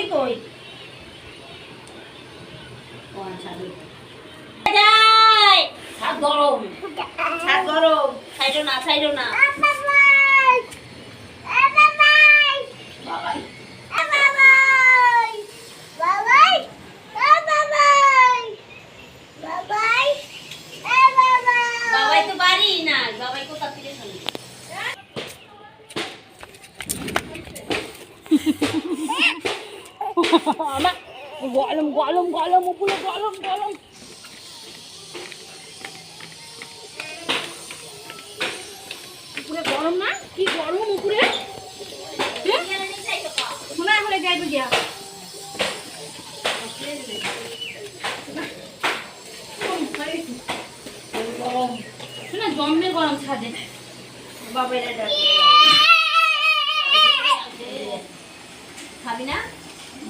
মামনি কই ও আচ্ছা। যাই ছাদ গরম। ছাদ গরম ছাইরো না ছাইরো না। বাবাই। কোথা থেকে শুনি আমার গরম গরম গরম উপরে গরম না কি গরম উপরে শোনা হলে যাইবে গিয়া শোনা জন্মে গরম ছাদে বাবাই এটা খাবি না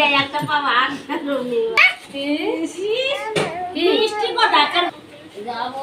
লিয়া একটা পাওয়া মিষ্টি কথা যাব।